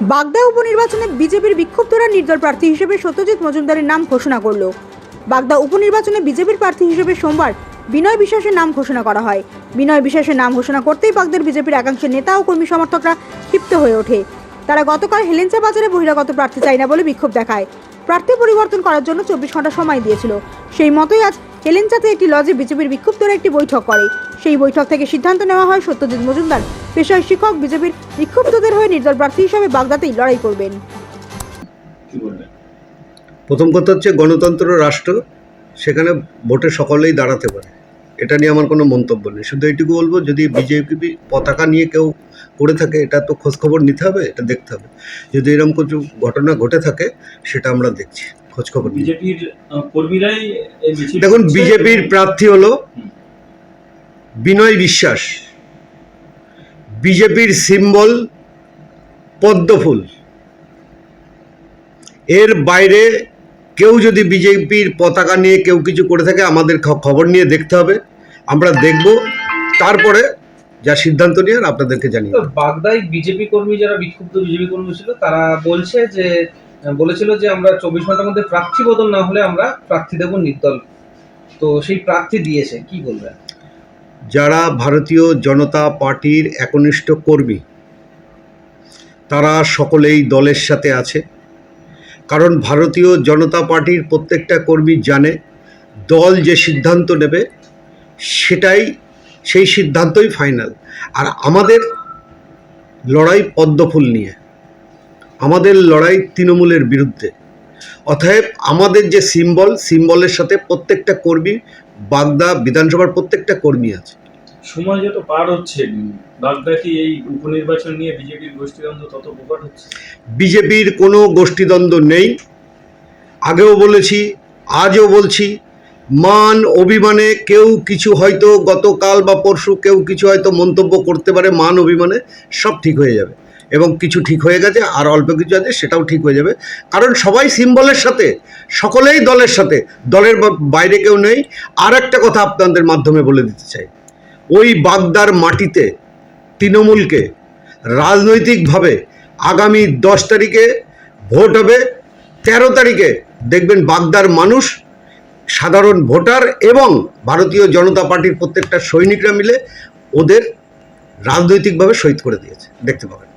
বাগদা উপনির্বাচনে বিজেপির বিক্ষুব্ধরা নির্দল প্রার্থী হিসেবে সত্যজিৎ মজুমদারের নাম ঘোষণা করল। বাগদা উপনির্বাচনে বিজেপির প্রার্থী হিসেবে সোমবার বিনয় বিশ্বাসের নাম ঘোষণা করা হয়। বিনয় বিশ্বাসের নাম ঘোষণা করতেই বাগদার বিজেপির একাংশের নেতা ও কর্মী সমর্থকরা ক্ষিপ্ত হয়ে ওঠে। তারা গতকাল হেলেঞ্চা বাজারে বহিরাগত প্রার্থী চাই না বলে বিক্ষোভ দেখায়। প্রার্থী পরিবর্তন করার জন্য চব্বিশ ঘণ্টা সময় দিয়েছিল। সেই মতোই আজ হেলেঞ্চাতে একটি লজে বিজেপির বিক্ষুব্ধরা একটি বৈঠক করে। সেই বৈঠক থেকে সিদ্ধান্ত নেওয়া হয় সত্যজিৎ মজুমদার। পেশায় শিক্ষক বিজেপির বিক্ষুব্ধদের হয়ে নির্দল প্রার্থী হিসেবে বাগদাতেই লড়াই করবেন। প্রথম কথা হচ্ছে গণতন্ত্র রাষ্ট্র সেখানে ভোটে সকলেই দাঁড়াতে পারে। এটা নিয়ে আমার কোনো মন্তব্য নেই। শুধু এইটুকু বলব যদি বিজেপি পতাকা নিয়ে কেউ করে থাকে এটা তো খোঁজখবর নিতে হবে এটা দেখতে হবে। যদি এরকম কিছু ঘটনা ঘটে থাকে সেটা আমরা দেখছি খোঁজখবর বিজেপির কর্মীরাই দেখুন বিজেপির প্রার্থী হলো। বিনয় বিশ্বাস, বিজেপির সিম্বল পদ্মফুল। এর বাইরে কেউ যদি বিজেপির পতাকা নিয়ে কেউ কিছু করে থাকে, আমাদের খবর নিয়ে দেখতে হবে। আমরা দেখব, তারপরে যা সিদ্ধান্ত নিয়ে আপনাদেরকে জানি। বাগদায় বিজেপি কর্মী যারা, বিক্ষুব্ধ বিজেপি কর্মী ছিল, তারা বলছে যে, বলেছিল যে আমরা চব্বিশ ঘণ্টার মধ্যে প্রার্থী বদল না হলে আমরা প্রার্থী দেব নির্দল। তো সেই প্রার্থী দিয়েছে, কি বলবেন? যারা ভারতীয় জনতা পার্টির একনিষ্ঠ কর্মী, তারা সকলেই দলের সাথে আছে। কারণ ভারতীয় জনতা পার্টির প্রত্যেকটা কর্মী জানে, দল যে সিদ্ধান্ত নেবে, সেটাই, সেই সিদ্ধান্তই ফাইনাল আর আমাদের লড়াই পদ্মফুল নিয়ে, আমাদের লড়াই তৃণমূলের বিরুদ্ধে। অতএব আমাদের যে সিম্বল সিম্বলের সাথে প্রত্যেকটা কর্মী বাগদা বিধানসভার প্রত্যেকটা কর্মী আছে। সময় যত পার হচ্ছে বাগদা কি এই উপনির্বাচন নিয়ে বিজেপির গোষ্ঠীদ্বন্দ্ব তত প্রকট হচ্ছে? বিজেপির কোনো গোষ্ঠীদ্বন্দ্ব নেই। আগেও বলেছি আজও বলছি মান অভিমানে কেউ কিছু হয়তো গতকাল বা পরশু কেউ কিছু হয়তো মন্তব্য করতে পারে মান অভিমানে সব ঠিক হয়ে যাবে। এবং কিছু ঠিক হয়ে গেছে, আর অল্প কিছু আছে, সেটাও ঠিক হয়ে যাবে। কারণ সবাই সিম্বলের সাথে, সকলেই দলের সাথে, দলের বাইরে কেউ নেই। আর একটা কথা আপনাদের মাধ্যমে বলে দিতে চাই। ওই বাগদার মাটিতে তৃণমূলকে রাজনৈতিকভাবে আগামী দশ তারিখে ভোট হবে, তেরো তারিখে দেখবেন বাগদার মানুষ, সাধারণ ভোটার এবং ভারতীয় জনতা পার্টির প্রত্যেকটা সৈনিকরা মিলে ওদের রাজনৈতিকভাবে শহীদ করে দিয়েছে। দেখতে পাবেন।